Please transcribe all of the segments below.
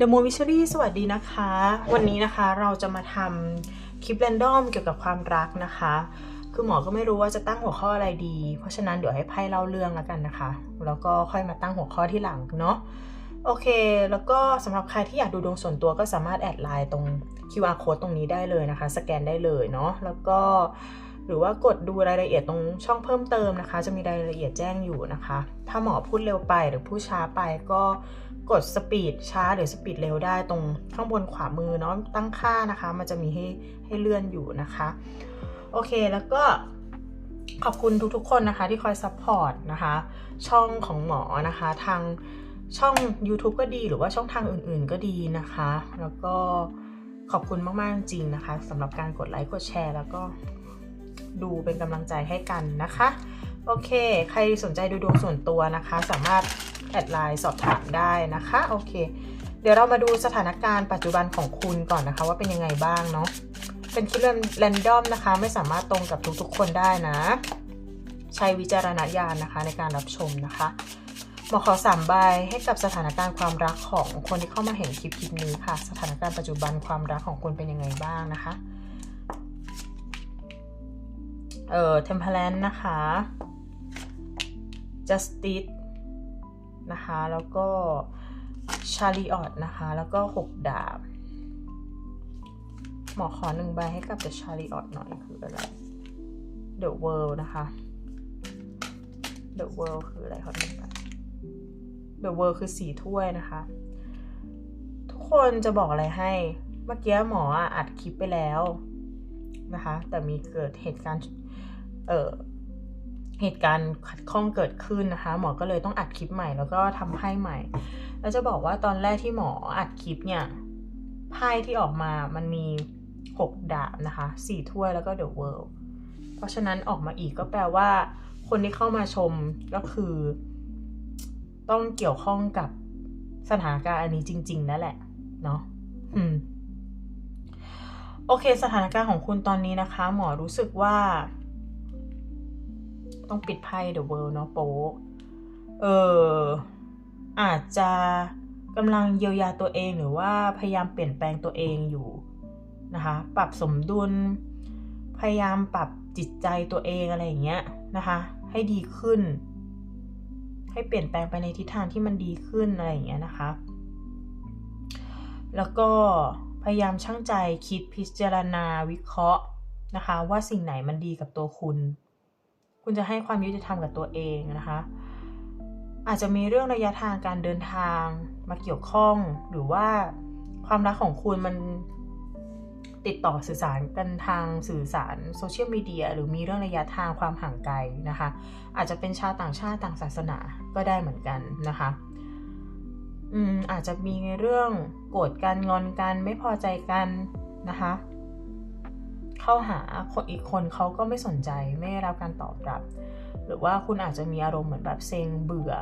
The m o v i s h a r y สวัสดีนะคะ วันนี้นะคะเราจะมาทำคลิปแรนดอมเกี่ยวกับความรักนะคะ คือหมอก็ไม่รู้ว่าจะตั้งหัวข้ออะไรดี เพราะฉะนั้นเดี๋ยวให้ไพ่เล่าเรื่องแล้วกันนะคะ แล้วก็ค่อยมาตั้งหัวข้อที่หลังเนาะโอเค แล้วก็สำหรับใครที่อยากดูดวงส่วนตัวก็สามารถแอดไลน์ตรง QR code ตรงนี้ได้เลยนะคะ สแกนได้เลยเนาะแล้วก็หรือว่ากดดูรายละเอียดตรงช่องเพิ่มเติมนะคะ จะมีรายละเอียดแจ้งอยู่นะคะ ถ้าหมอพูดเร็วไปหรือพูดช้าไปก็ กดสปีดช้าหรือสปีดเร็วได้ตรงข้างบนขวามือเนาะตั้งค่านะคะ มันจะมีให้ให้เลื่อนอยู่นะคะ โอเคแล้วก็ขอบคุณทุกๆคนนะคะที่คอยซัพพอร์ตนะคะ ช่องของหมอนะคะทางช่อง YouTube ก็ดีหรือว่าช่องทางอื่นๆก็ดีนะคะ แล้วก็ขอบคุณมาก ๆ จริงนะคะสำหรับการกดไลค์กดแชร์ แล้วก็ดูเป็นกำลังใจให้กันนะคะ โอเค ใครสนใจดูดวงส่วนตัวนะคะ สามารถ แอดไลน์สอบถามได้นะคะโอเค เดี๋ยวเรามาดูสถานการณ์ปัจจุบันของคุณก่อนนะคะ ว่าเป็นยังไงบ้างเนาะเป็นคลิปแรนดอมนะคะ ไม่สามารถตรงกับทุกๆคนได้นะ ใช้วิจารณญาณนะคะในการรับชมนะคะหมอขอสามใบให้กับสถานการณ์ความรักของคนที่เข้ามาเห็นคลิปคลิปนี้ค่ะ สถานการณ์ปัจจุบันความรักของคุณเป็นยังไงบ้างนะคะ เอ่อ temperance นะคะ justice นะคะ แล้วก็ chariot นะคะ แล้วก็6ดาบ หมอขอหนึ่งใบให้กับ the chariot หน่อยคืออะไร the world นะคะ the world คืออะไรขอหนึ่งใบ the world คือสีถ้วยนะคะ ทุกคนจะบอกอะไรให้ เมื่อกี้หมออัดคลิปไปแล้วนะคะ แต่มีเกิดเหตุการณ์ เอ่อ เหตุการณ์ขัดข้องเกิดขึ้นนะคะ หมอก็เลยต้องอัดคลิปใหม่แล้วก็ทำไพ่ใหม่ แล้วจะบอกว่าตอนแรกที่หมออัดคลิปเนี่ยไพ่ที่ออกมามันมี 6 ดาบนะคะสี่ถ้วยแล้วก็ The World เพราะฉะนั้นออกมาอีกก็แปลว่า คนที่เข้ามาชมก็คือ ต้องเกี่ยวข้องกับสถานการณ์อันนี้จริง ๆ นั่นแหละ เนาะอืม โอเค สถานการณ์ของคุณตอนนี้นะคะ หมอรู้สึกว่า ต้องปิดไพ่ The World เนาะโป๊ะเอออาจจะกำลังเยียวยาตัวเองหรือว่าพยายามเปลี่ยนแปลงตัวเองอยู่นะคะปรับสมดุล พยายามปรับจิตใจตัวเองอะไรอย่างเงี้ยนะคะให้ดีขึ้น ให้เปลี่ยนแปลงไปในทิศทางที่มันดีขึ้นอะไรอย่างเงี้ยนะคะ แล้วก็พยายามชั่งใจคิดพิจารณาวิเคราะห์นะคะ ว่าสิ่งไหนมันดีกับตัวคุณ คุณจะให้ความยุติธรรมกับตัวเองนะคะ อาจจะมีเรื่องระยะทางการเดินทางมาเกี่ยวข้องหรือว่าความรักของคุณมันติดต่อสื่อสารกันทางสื่อสารโซเชียลมีเดียหรือมีเรื่องระยะทางความห่างไกลนะคะ อาจจะเป็นชาวต่างชาติต่างศาสนาก็ได้เหมือนกันนะคะอืมอาจจะมีเรื่องโกรธกันงอนกันไม่พอใจกันนะคะ เข้าหาคนอีกคนเขาก็ไม่สนใจไม่ได้รับการตอบรับ หรือว่าคุณอาจจะมีอารมณ์เหมือนแบบเซ็งเบื่อ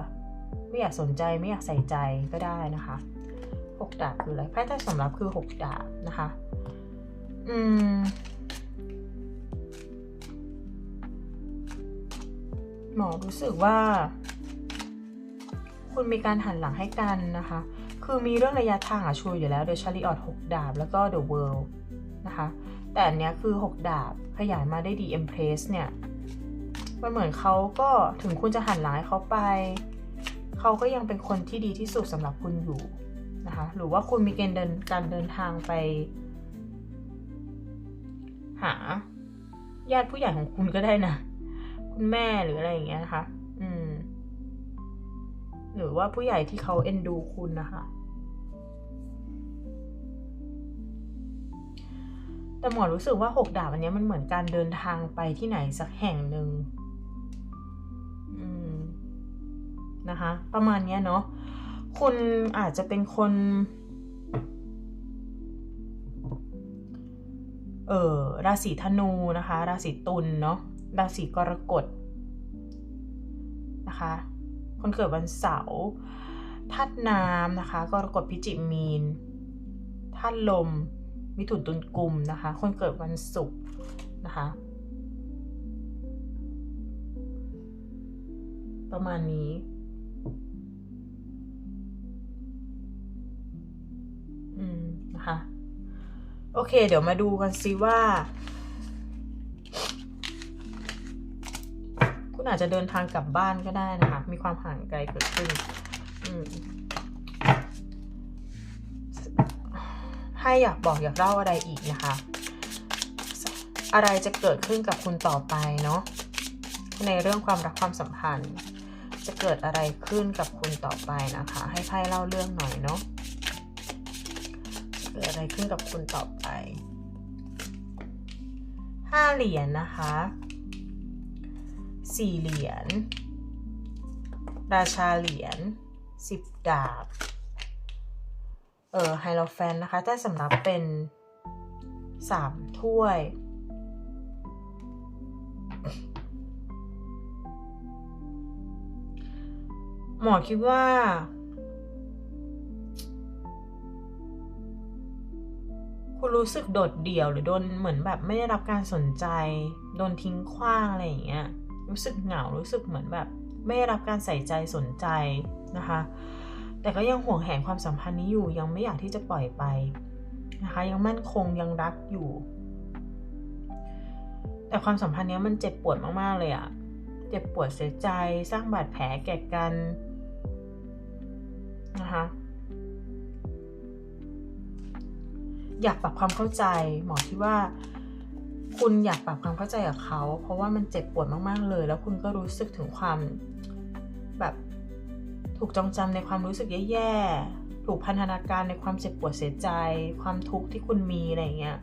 ไม่อยากสนใจไม่อยากใส่ใจก็ได้นะคะหกดาบคืออะไรไพ่ใต้สำรับคือหกดาบนะคะ อืมหมอรู้สึกว่า คุณมีการหันหลังให้กันนะคะ คือมีเรื่องระยะทางอะชัวร์อยู่แล้ว The Chariot 6ดาบ แล้วก็ The World นะคะ แต่อันเนี้ยคือ 6 ดาบขยายมาได้ดี Empress เนี่ย มันเหมือนเขาก็ถึงคุณจะหันหลังเขาไป เขาก็ยังเป็นคนที่ดีที่สุดสำหรับคุณอยู่นะคะ หรือว่าคุณมีเกณฑ์เดินการเดินทางไป หา ญาติผู้ใหญ่ของคุณก็ได้นะ คุณแม่หรืออะไรอย่างเงี้ยนะคะ อืม หรือว่าผู้ใหญ่ที่เขาเอ็นดูคุณนะคะ แต่หมอรู้สึกว่าหกดาบอันนี้มันเหมือนการเดินทางไปที่ไหนสักแห่งหนึ่งนะคะ ประมาณนี้เนาะคุณอาจจะเป็นคน เออราศีธนูนะคะ ราศีตุลเนาะราศีกรกฎนะคะ คนเกิดวันเสาร์ธาตุน้ำนะคะ กรกฎพิจิมีนธาตุลม มิถุนตุลกุมนะคะ คนเกิดวันศุกร์นะคะ ประมาณนี้ อืม นะคะ โอเค เดี๋ยวมาดูกันซิว่า คุณอาจจะเดินทางกลับบ้านก็ได้นะคะ มีความห่างไกลเกิดขึ้น อืม ให้อยากบอกอยากเล่าอะไรอีกนะคะ อะไรจะเกิดขึ้นกับคุณต่อไปเนาะในเรื่องความรักความสัมพันธ์ จะเกิดอะไรขึ้นกับคุณต่อไปนะคะ ให้ไพ่เล่าเรื่องหน่อยเนาะจะเกิดอะไรขึ้นกับคุณต่อไปห้าเหรียญนนะคะสี่เหรียญราชาเหรียญสิบดาบ เอ่อไฮโลแฟนนะคะแต่สำหรับเป็นสามถ้วย หมอคิดว่า คุณรู้สึกโดดเดี่ยวหรือโดนเหมือนแบบไม่ได้รับการสนใจ โดนทิ้งขว้างอะไรอย่างเงี้ย รู้สึกเหงา รู้สึกเหมือนแบบ ไม่ได้รับการใส่ใจสนใจนะคะ แต่ก็ยังห่วงแหนความสัมพันธ์นี้อยู่ยังไม่อยากที่จะปล่อยไปนะคะ ยังมั่นคงยังรักอยู่ แต่ความสัมพันธ์นี้มันเจ็บปวดมากๆเลยอะเจ็บปวดเสียใจสร้างบาดแผลแก่กันนะคะอยากปรับความเข้าใจหมอคิดว่า คุณอยากปรับความเข้าใจกับเขา เพราะว่ามันเจ็บปวดมากๆเลย แล้วคุณก็รู้สึกถึงความแบบ ถูกจองจำในความรู้สึกแย่ๆ ถูกพันธนาการในความเจ็บปวดเสียใจ ความทุกข์ที่คุณมีอะไรเงี้ย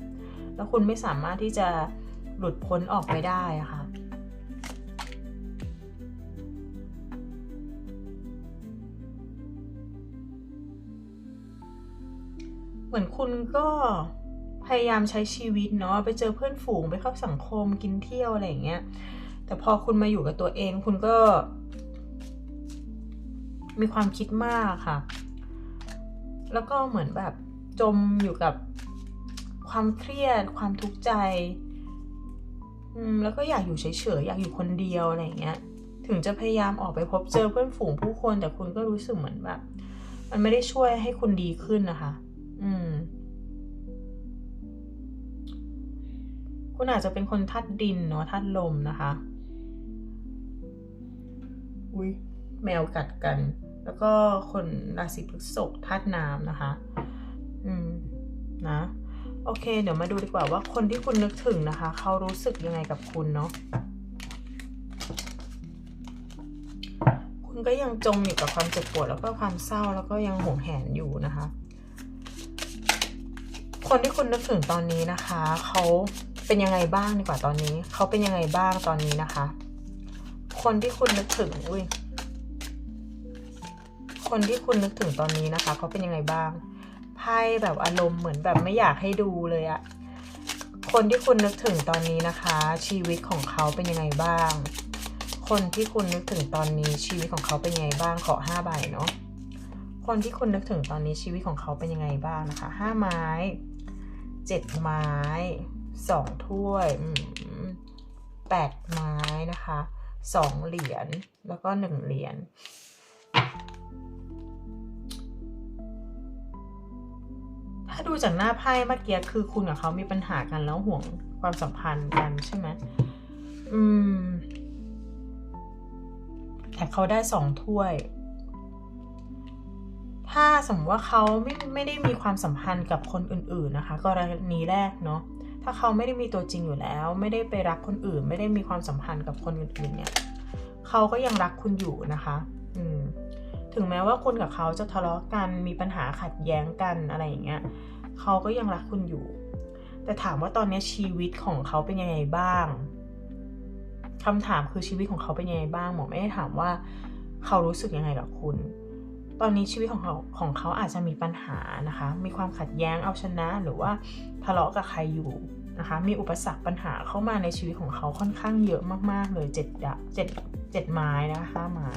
แล้วคุณไม่สามารถที่จะหลุดพ้นออกไปได้อะค่ะ เหมือนคุณก็พยายามใช้ชีวิตเนาะไปเจอเพื่อนฝูงไปเข้าสังคมกินเที่ยวอะไรอย่างเงี้ย แต่พอคุณมาอยู่กับตัวเองคุณก็ มีความคิดมากค่ะ แล้วก็เหมือนแบบจมอยู่กับความเครียด ความทุกข์ใจอืมแล้วก็อยากอยู่เฉยๆ อยากอยู่คนเดียวอะไรเงี้ย ถึงจะพยายามออกไปพบเจอเพื่อนฝูงผู้คน แต่คุณก็รู้สึกเหมือนแบบ มันไม่ได้ช่วยให้คุณดีขึ้นนะคะ อืม คุณอาจจะเป็นคนทัดดินเนาะทัดลมนะคะ อุ้ยแมวกัดกัน แล้วก็คนราศีพฤษภธาตุน้ำนะคะ อืม นะ โอเค เดี๋ยวมาดูดีกว่าว่าคนที่คุณนึกถึงนะคะ เขารู้สึกยังไงกับคุณเนาะ คุณก็ยังจมอยู่กับความเจ็บปวด แล้วก็ความเศร้าแล้วก็ยังหวงแหนอยู่นะคะ คนที่คุณนึกถึงตอนนี้นะคะ เขาเป็นยังไงบ้างดีกว่าตอนนี้ เขาเป็นยังไงบ้างตอนนี้นะคะ คนที่คุณนึกถึง อุ้ย คนที่คุณนึกถึงตอนนี้นะคะเขาเป็นยังไงบ้างไพ่แบบอารมณ์เหมือนแบบไม่อยากให้ดูเลยอะคนที่คุณนึกถึงตอนนี้นะคะ ชีวิตของเขาเป็นยังไงบ้าง คนที่คุณนึกถึงตอนนี้ชีวิตของเขาเป็นยังไงบ้างขอห้าใบเนาะคนที่คุณนึกถึงตอนนี้ชีวิตของเขาเป็นยังไงบ้างนะคะห้าไม้เจ็ดไม้สองถ้วยแปดไม้นะคะสองเหรียญแล้วก็หนึ่งเหรียญ ถ้าดูจากหน้าไพ่เมื่อกี้คือคุณกับเขามีปัญหากันแล้วห่วงความสัมพันธ์กันใช่ไหมอืม แต่เขาได้สองถ้วย ถ้าสมมติว่าเขาไม่ไม่ได้มีความสัมพันธ์กับคนอื่น ๆนะคะ กรณีแรกเนาะ ถ้าเขาไม่ได้มีตัวจริงอยู่แล้ว ไม่ได้ไปรักคนอื่น ไม่ได้มีความสัมพันธ์กับคนอื่นๆเนี่ย เขาก็ยังรักคุณอยู่นะคะ อืม ถึงแม้ว่าคุณกับเขาจะทะเลาะกันมีปัญหาขัดแย้งกันอะไรอย่างเงี้ยเขาก็ยังรักคุณอยู่ แต่ถามว่าตอนนี้ชีวิตของเขาเป็นยังไงบ้างคำถามคือชีวิตของเขาเป็นยังไงบ้างหมอไม่ได้ถามว่าเขารู้สึกยังไงกับคุณ ตอนนี้ชีวิตของเขาของเขาอาจจะมีปัญหานะคะ มีความขัดแย้งเอาชนะหรือว่าทะเลาะกับใครอยู่นะคะ มีอุปสรรคปัญหาเข้ามาในชีวิตของเขาค่อนข้างเยอะมากๆเลยเจ็ดดะเจ็ดเจ็ดไม้นะคะห้าไม้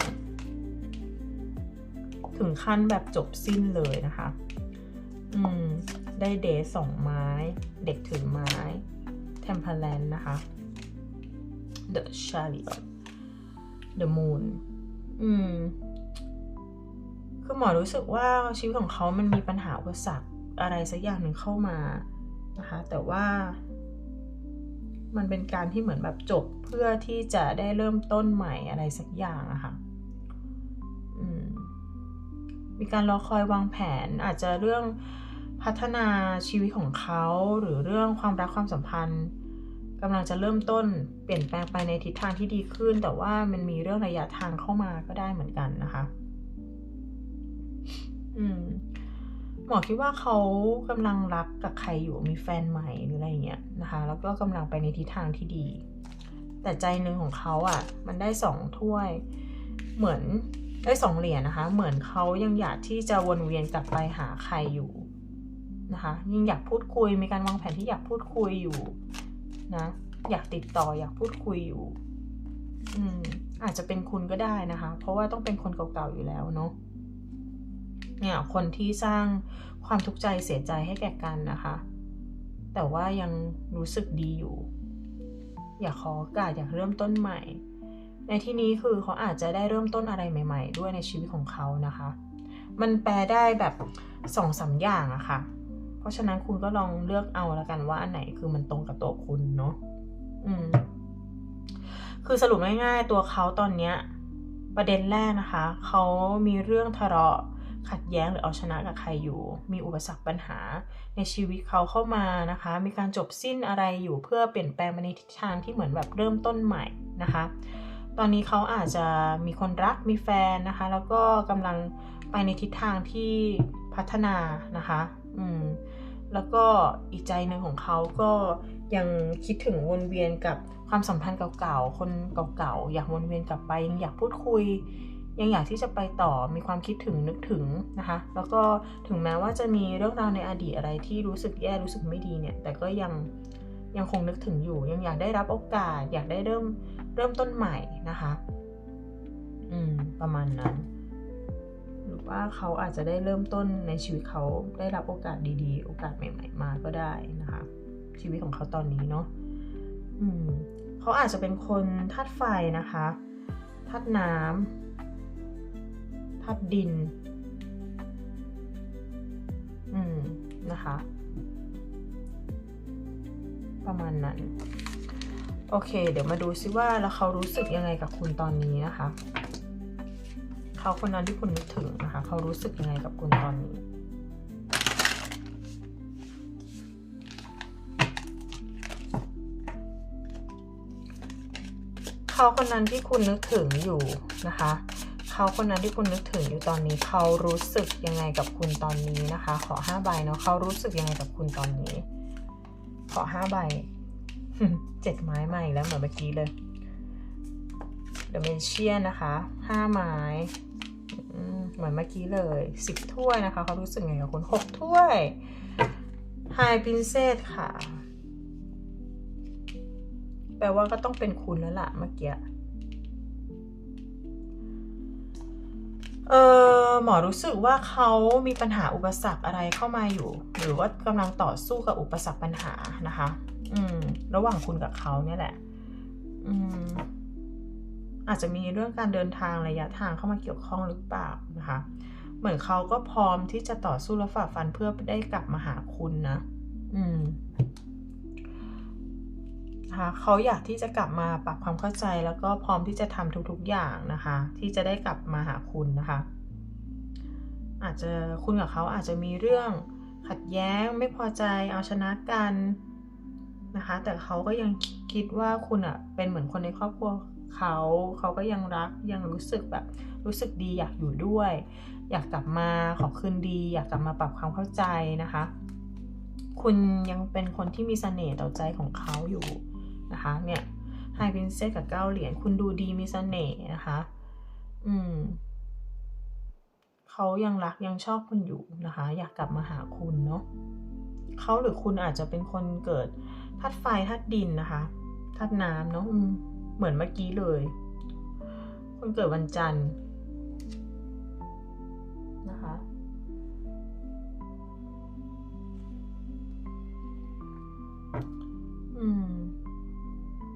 ถึงขั้นแบบจบสิ้นเลยนะคะ อืม ได้เดทสองไม้ เด็กถือไม้ เทมเพลนนะคะ The Chariot The Moon อืม คือหมอรู้สึกว่าชีวิตของเขามันมีปัญหาอุปสรรคอะไรสักอย่างหนึ่งเข้ามานะคะ แต่ว่า มันเป็นการที่เหมือนแบบจบเพื่อที่จะได้เริ่มต้นใหม่อะไรสักอย่างอะคะ่ะ มีการรอคอยวางแผนอาจจะเรื่องพัฒนาชีวิตของเขาหรือเรื่องความรักความสัมพันธ์กำลังจะเริ่มต้นเปลี่ยนแปลงไปในทิศทางที่ดีขึ้น แต่ว่ามันมีเรื่องระยะทางเข้ามาก็ได้เหมือนกันนะคะ อืมหมอคิดว่าเขากำลังรักกับใครอยู่มีแฟนใหม่หรืออะไรเงี้ยนะคะ แล้วก็กำลังไปในทิศทางที่ดี แต่ใจหนึ่งของเขาอะ่ะ มันได้สองถ้วย เหมือน ได้สองเหรียญนะคะ เหมือนเขายังอยากที่จะวนเวียนกลับไปหาใครอยู่นะคะยังอยากพูดคุยมีการวางแผนที่อยากพูดคุยอยู่นะอยากติดต่ออยากพูดคุยอยู่อืมอาจจะเป็นคุณก็ได้นะคะ เพราะว่าต้องเป็นคนเก่าๆอยู่แล้วเนาะเนี่ยคนที่สร้างความทุกข์ใจเสียใจให้แก่กันนะคะ แต่ว่ายังรู้สึกดีอยู่ อยากขอโอกาสอยากเริ่มต้นใหม่ ในที่นี้คือเขาอาจจะได้เริ่มต้นอะไรใหม่ ๆ ด้วยในชีวิตของเขานะคะ มันแปลได้แบบสองสาอย่างอะคะ่ะ เพราะฉะนั้นคุณก็ลองเลือกเอาแล้วกันว่าอันไหนคือมันตรงกับตัวคุณเนาะอืม คือสรุปง่ายๆตัวเขาตอนเนี้ย ประเด็นแรกนะคะ เขามีเรื่องทะเลาะขัดแย้งหรือเอาชนะกับใครอยู่ มีอุปสรรคปัญหาในชีวิตเขาเข้ามานะคะ มีการจบสิ้นอะไรอยู่เพื่อเปลี่ยนแปลงไปในทิศทางที่เหมือนแบบเริ่มต้นใหม่นะคะ ตอนนี้เขาอาจจะมีคนรักมีแฟนนะคะ แล้วก็กำลังไปในทิศทางที่พัฒนานะคะ อืม แล้วก็อีกใจหนึ่งของเขาก็ยังคิดถึงวนเวียนกับความสัมพันธ์เก่าๆ คนเก่าๆ อยากวนเวียนกลับไปยังอยากพูดคุย ยังอยากที่จะไปต่อมีความคิดถึงนึกถึงนะคะ แล้วก็ถึงแม้ว่าจะมีเรื่องราวในอดีตอะไรที่รู้สึกแย่รู้สึกไม่ดีเนี่ย แต่ก็ยังยังคงนึกถึงอยู่ ยังอยากได้รับโอกาส อยากได้เริ่ม เริ่มต้นใหม่นะคะ อืม ประมาณนั้น หรือว่าเขาอาจจะได้เริ่มต้นในชีวิตเขาได้รับโอกาสดีๆ โอกาสใหม่ ๆ มาก็ได้นะคะ ชีวิตของเขาตอนนี้เนาะอืมเขาอาจจะเป็นคนธาตุไฟนะคะธาตุน้ำธาตุดิน อืม นะคะ ประมาณนั้น โอเค เดี๋ยวมาดูซิว่าแล้วเขารู้สึกยังไงกับคุณตอนนี้นะคะ เขาคนนั้นที่คุณนึกถึงนะคะ เขารู้สึกยังไงกับคุณตอนนี้เขาคนนั้นที่คุณนึกถึงอยู่นะคะ เขาคนนั้นที่คุณนึกถึงอยู่ตอนนี้ เขารู้สึกยังไงกับคุณตอนนี้นะคะ ขอห้าใบเนาะเขารู้สึกยังไงกับคุณตอนนี้ ขอห้าใบ เจ็ดไม้ใหม่แล้วเหมือนเมื่อกี้เลยเดอะเมนเชียนนะคะห้าไม้เหมือนเมื่อกี้เลยสิบถ้วยนะคะเขารู้สึกไงกับคุณหกถ้วยไฮพินเซตค่ะ แปลว่าก็ต้องเป็นคุณแล้วล่ะเมื่อกี้เออหมอรู้สึกว่าเขามีปัญหาอุปสรรคอะไรเข้ามาอยู่ หรือว่ากำลังต่อสู้กับอุปสรรคปัญหานะคะ อืม ระหว่างคุณกับเขาเนี่ยแหละ อืม อาจจะมีเรื่องการเดินทางระยะทางเข้ามาเกี่ยวข้องหรือเปล่านะคะ เหมือนเขาก็พร้อมที่จะต่อสู้และฝ่าฟันเพื่อได้กลับมาหาคุณนะ อืมนะคะเขาอยากที่จะกลับมาปรับความเข้าใจแล้วก็พร้อมที่จะทำทุกๆอย่างนะคะ ที่จะได้กลับมาหาคุณนะคะ อาจจะคุณกับเขาอาจจะมีเรื่องขัดแย้งไม่พอใจเอาชนะกัน นะคะ แต่เขาก็ยังคิดว่าคุณอะเป็นเหมือนคนในครอบครัวเขาเขาก็ยังรักยังรู้สึกแบบรู้สึกดีอยากอยู่ด้วย อยากกลับมาขอคืนดี อยากกลับมาปรับความเข้าใจนะคะ คุณยังเป็นคนที่มีเสน่ห์ต่อใจของเขาอยู่นะคะเนี่ยไฮพินเซสกับเก้าเหรียญคุณดูดีมีเสน่ห์นะคะ อืมเขายังรักยังชอบคุณอยู่นะคะ อยากกลับมาหาคุณเนาะเขาหรือคุณอาจจะเป็นคนเกิด ธาตุไฟธาตุดินนะคะธาตุน้ำเนาะเหมือนเมื่อกี้เลย คนเกิดวันจันทร์นะคะอืม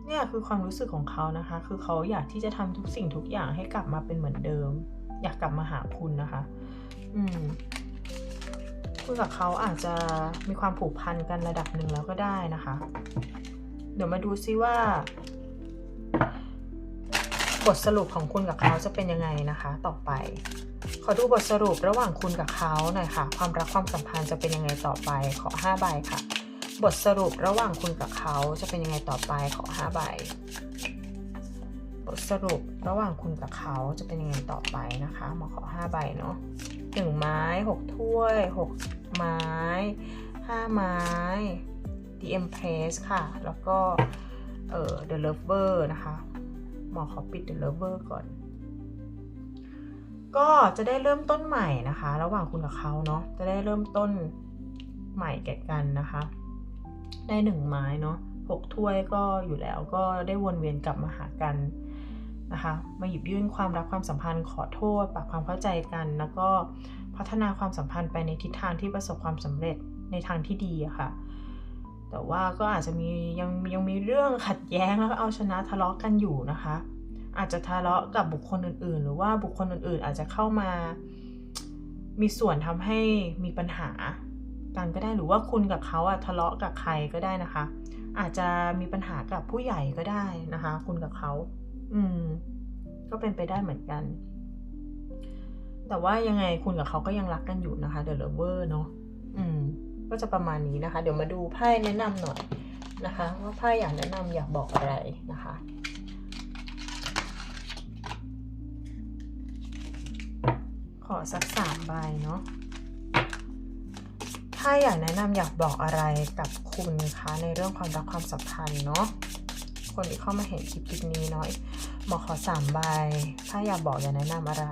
เนี่ยคือความรู้สึกของเขานะคะ คือเขาอยากที่จะทำทุกสิ่งทุกอย่างให้กลับมาเป็นเหมือนเดิม อยากกลับมาหาคุณนะคะ อืม คุณกับเขาอาจจะมีความผูกพันกันระดับหนึ่งแล้วก็ได้นะคะ เดี๋ยวมาดูซิว่า บทสรุปของคุณกับเขาจะเป็นยังไงนะคะ ต่อไป ขอดูบทสรุประหว่างคุณกับเขาหน่อยค่ะ ความรักความสัมพันธ์จะเป็นยังไงต่อไป ขอ5ใบค่ะ บทสรุประหว่างคุณกับเขาจะเป็นยังไงต่อไป ขอ5ใบบทสรุประหว่างคุณกับเขาจะเป็นยังไงต่อไปนะคะมอขอ5ใบเนาะ หนึ่งไม้6ถ้วย6ไม้5ไม้ The Empress ค่ะ แล้วก็เอ่อ The Lover นะคะ หมอขอปิด The Lover ก่อน ก็จะได้เริ่มต้นใหม่นะคะ ระหว่างคุณกับเขาเนาะ จะได้เริ่มต้นใหม่แก่กันนะคะ ได้หนึ่งไม้เนาะหกถ้วยก็อยู่แล้วก็ได้วนเวียนกลับมาหากัน นะคะมาหยิบยื่นความรักความสัมพันธ์ขอโทษปรับความเข้าใจกัน แล้วก็พัฒนาความสัมพันธ์ไปในทิศทางที่ประสบความสำเร็จในทางที่ดีอะค่ะ แต่ว่าก็อาจจะมียังยังมีเรื่องขัดแย้งแล้วก็เอาชนะทะเลาะกันอยู่นะคะ อาจจะทะเลาะกับบุคคลอื่น ๆ หรือว่าบุคคลอื่น ๆ อาจจะเข้ามา มีส่วนทำให้มีปัญหากันก็ได้หรือว่าคุณกับเขาอะทะเลาะกับใครก็ได้นะคะ อาจจะมีปัญหากับผู้ใหญ่ก็ได้นะคะ คุณกับเขา อืม ก็เป็นไปได้เหมือนกัน แต่ว่ายังไงคุณกับเขาก็ยังรักกันอยู่นะคะเดอะเลเวอร์เนาะอืม ก็จะประมาณนี้นะคะ เดี๋ยวมาดูไพ่แนะนำหน่อยนะคะ ว่าไพ่อยากแนะนำอยากบอกอะไรนะคะขอสักสามใบเนาะ ถ้าอยากแนะนำอยากบอกอะไรกับคุณคะในเรื่องความรักความสัมพันธ์เนาะ คนที่เข้ามาเห็นคลิปคลิปนี้เนาะหมอขอสามใบ ถ้าอยากบอกอยากแนะนำอะไร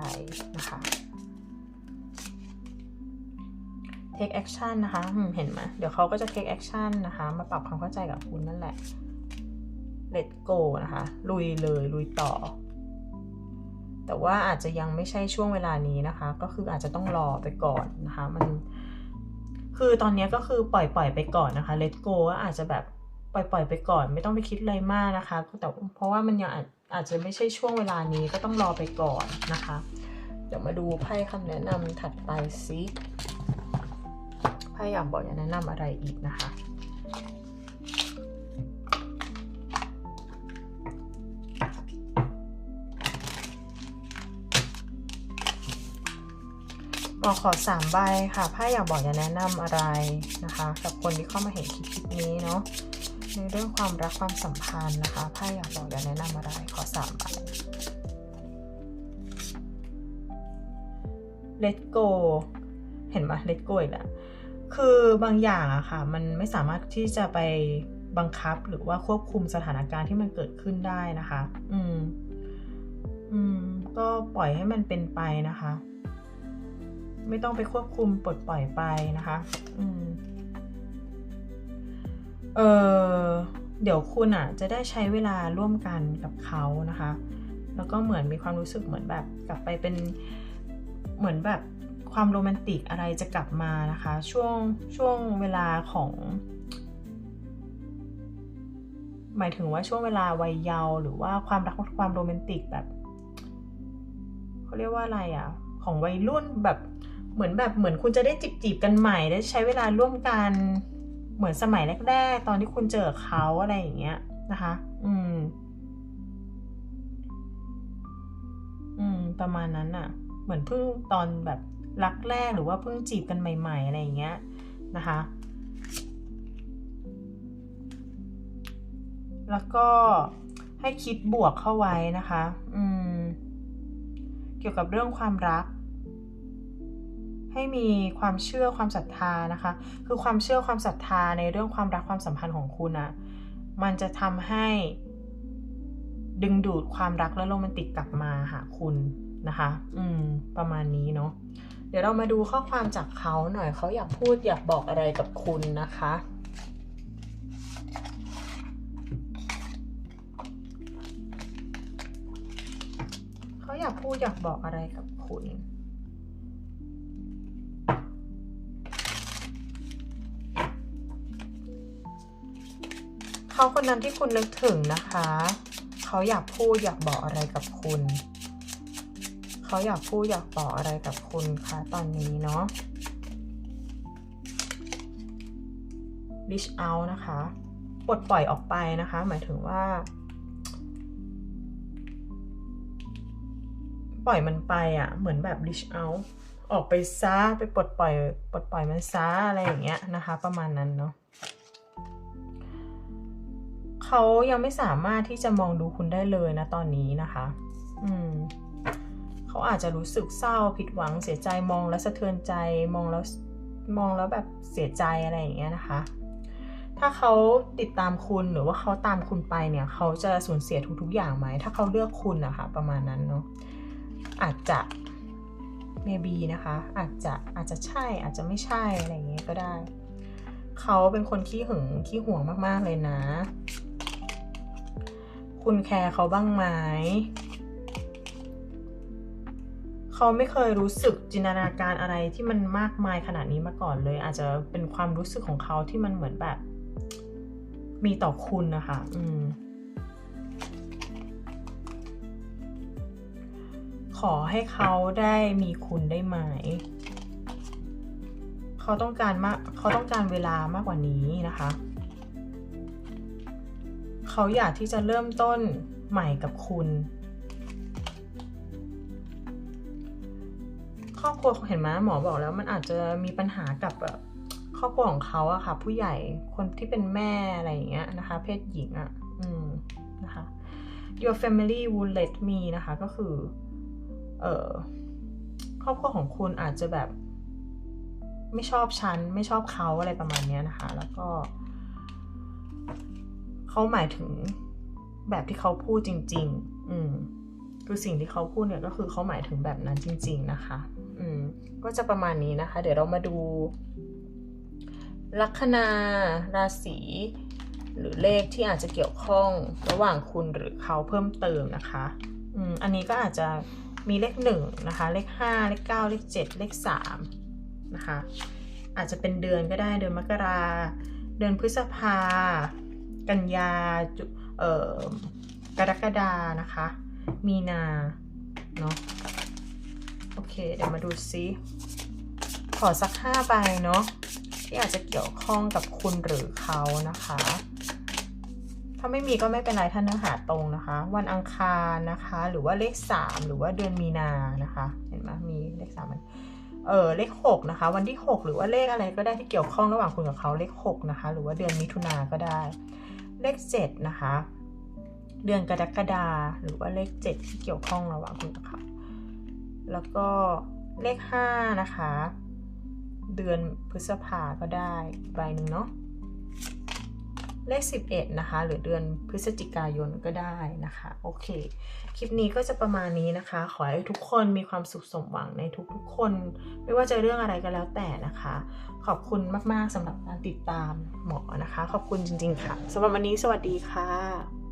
นะคะ take action นะคะเห็นไหมเดี๋ยวเขาก็จะ take action นะคะ มาปรับความเข้าใจกับคุณนั่นแหละ let go นะคะ ลุยเลย ลุยต่อ แต่ว่าอาจจะยังไม่ใช่ช่วงเวลานี้นะคะ ก็คืออาจจะต้องรอไปก่อนนะคะ มัน คือตอนนี้ก็คือปล่อยปล่อยไปก่อนนะคะ let go ก็อาจจะแบบ ปล่อยปล่อยไปก่อน ไม่ต้องไปคิดอะไรมากนะคะแต่เพราะว่ามันยังอาจอาจจะไม่ใช่ช่วงเวลานี้ก็ต้องรอไปก่อนนะคะ เดี๋ยวมาดูไพ่คำแนะนำถัดไปซิไพ่อยากบอกอยากแนะนำอะไรอีกนะคะหมอขอสามใบค่ะไพ่อยากบอกอยากแนะนำอะไรนะคะ กับคนที่เข้ามาเห็นคลิปนี้เนาะ ในเรื่องความรักความสัมพันธ์นะคะไพ่อยากบอกอยากแนะนำอะไรขอสามใบ let go เห็นปะ let go อีกแล้วคือบางอย่างอะค่ะ มันไม่สามารถที่จะไปบังคับหรือว่าควบคุมสถานการณ์ที่มันเกิดขึ้นได้นะคะ อืม อืม ก็ปล่อยให้มันเป็นไปนะคะ ไม่ต้องไปควบคุมปลดปล่อยไปนะคะ อืม เออเดี๋ยวคุณอะจะได้ใช้เวลาร่วมกันกับเขานะคะ แล้วก็เหมือนมีความรู้สึกเหมือนแบบกลับไปเป็นเหมือนแบบความโรแมนติกอะไรจะกลับมานะคะ ช่วงช่วงเวลาของ หมายถึงว่าช่วงเวลาวัยเยาว์หรือว่าความรักความโรแมนติกแบบเขาเรียกว่าอะไรอะ ของวัยรุ่นแบบเหมือนแบบเหมือนคุณจะได้จีบจีบกันใหม่ได้ใช้เวลาร่วมกัน เหมือนสมัยแรกๆ ตอนที่คุณเจอเขาอะไรอย่างเงี้ยนะคะ อืม อืม ประมาณนั้นอะเหมือนเพิ่งตอนแบบรักแรกหรือว่าเพิ่งจีบกันใหม่ๆ อะไรอย่างเงี้ยนะคะ แล้วก็ให้คิดบวกเข้าไว้นะคะ อืม เกี่ยวกับเรื่องความรัก ให้มีความเชื่อความศรัทธานะคะ คือความเชื่อความศรัทธาในเรื่องความรักความสัมพันธ์ของคุณอะมันจะทำให้ดึงดูดความรักและโรแมนติกกลับมาหาคุณนะคะ อืม ประมาณนี้เนาะ เดี๋ยวเรามาดูข้อความจากเขาหน่อย เขาอยากพูดอยากบอกอะไรกับคุณนะคะ เขาอยากพูดอยากบอกอะไรกับคุณ เขาคนนั้นที่คุณนึกถึงนะคะ เขาอยากพูดอยากบอกอะไรกับคุณ เขาอยากพูดอยากบอกอะไรกับคุณคะตอนนี้เนาะ reach out นะคะปลดปล่อยออกไปนะคะ หมายถึงว่า ปล่อยมันไปอะ่ะ เหมือนแบบ reach out ออกไปซะไปปลดปล่อย ปลดปล่อยมันซะอะไรอย่างเงี้ยนะคะ ประมาณนั้นเนาะ เขายังไม่สามารถที่จะมองดูคุณได้เลยนะตอนนี้นะคะ อืมเขาอาจจะรู้สึกเศร้าผิดหวังเสียใจมองแล้วสะเทือนใจมองแล้วมองแล้วแบบเสียใจอะไรอย่างเงี้ยนะคะ ถ้าเขาติดตามคุณหรือว่าเขาตามคุณไปเนี่ย เขาจะสูญเสียทุกๆอย่างไหม ถ้าเขาเลือกคุณนะคะประมาณนั้นเนาะอาจจะ maybe นะคะ อาจจะอาจจะใช่อาจจะไม่ใช่อะไรอย่างเงี้ยก็ได้ เขาเป็นคนขี้หึงขี้ห่วงมากๆเลยนะ คุณแคร์เขาบ้างไหมเขาไม่เคยรู้สึกจินตนาการอะไรที่มันมากมายขนาดนี้มาก่อนเลย อาจจะเป็นความรู้สึกของเขาที่มันเหมือนแบบ มีต่อคุณนะคะ อืม ขอให้เขาได้มีคุณได้ไหม เขาต้องการมาก เขาต้องการเวลามากกว่านี้นะคะ เขาอยากที่จะเริ่มต้นใหม่กับคุณ ครอบครัวเห็นไหมหมอบอกแล้วมันอาจจะมีปัญหากับแบบครอบครัวของเขาอะค่ะ ผู้ใหญ่คนที่เป็นแม่อะไรอย่างเงี้ยนะคะ เพศหญิงอะอืมนะคะ your family would let me นะคะ ก็คือ เอ่อครอบครัวของคุณอาจจะแบบ ไม่ชอบฉัน ไม่ชอบเขาอะไรประมาณเนี้ยนะคะ แล้วก็ เขาหมายถึงแบบที่เขาพูดจริง ๆ อืมคือสิ่งที่เขาพูดเนี่ยก็คือเขาหมายถึงแบบนั้นจริง ๆ นะคะ อืม ก็จะประมาณนี้นะคะ เดี๋ยวเรามาดู ลัคนาราศีหรือเลขที่อาจจะเกี่ยวข้องระหว่างคุณหรือเขาเพิ่มเติมนะคะ อืม อันนี้ก็อาจจะมีเลขหนึ่งนะคะ เลขห้าเลขเก้าเลขเจ็ดเลขสามนะคะ อาจจะเป็นเดือนก็ได้เดือนมกรา เดือนพฤษภา กันยาจุเอ่อกรกฎานะคะ มีนา เนาะโอเค เดี๋ยวมาดูซิขอสักห้าใบเนาะที่อาจจะเกี่ยวข้องกับคุณหรือเขานะคะ ถ้าไม่มีก็ไม่เป็นไรถ้าเนื้อหาตรงนะคะ วันอังคารนะคะ หรือว่าเลข3หรือว่าเดือนมีนานะคะ เห็นไหมมีเลข3มันเออเลข6นะคะ วันที่6หรือว่าเลขอะไรก็ได้ที่เกี่ยวข้องระหว่างคุณกับเขาเลข6นะคะ หรือว่าเดือนมิถุนาก็ได้ เลข 7 นะคะ เดือนกรกฎาหรือว่าเลข 7 ที่เกี่ยวข้องระหว่างคุณกับเขาแล้วก็เลข 5 นะคะ เดือนพฤษภาก็ได้อีกใบหนึ่งเนาะ เลข 11 นะคะ หรือเดือนพฤศจิกายนก็ได้นะคะ โอเค คลิปนี้ก็จะประมาณนี้นะคะ ขอให้ทุกคนมีความสุขสมหวังในทุกๆคน ไม่ว่าจะเรื่องอะไรก็แล้วแต่นะคะ ขอบคุณมากๆสำหรับการติดตามหมอนะคะ ขอบคุณจริงๆค่ะสำหรับวันนี้สวัสดีค่ะ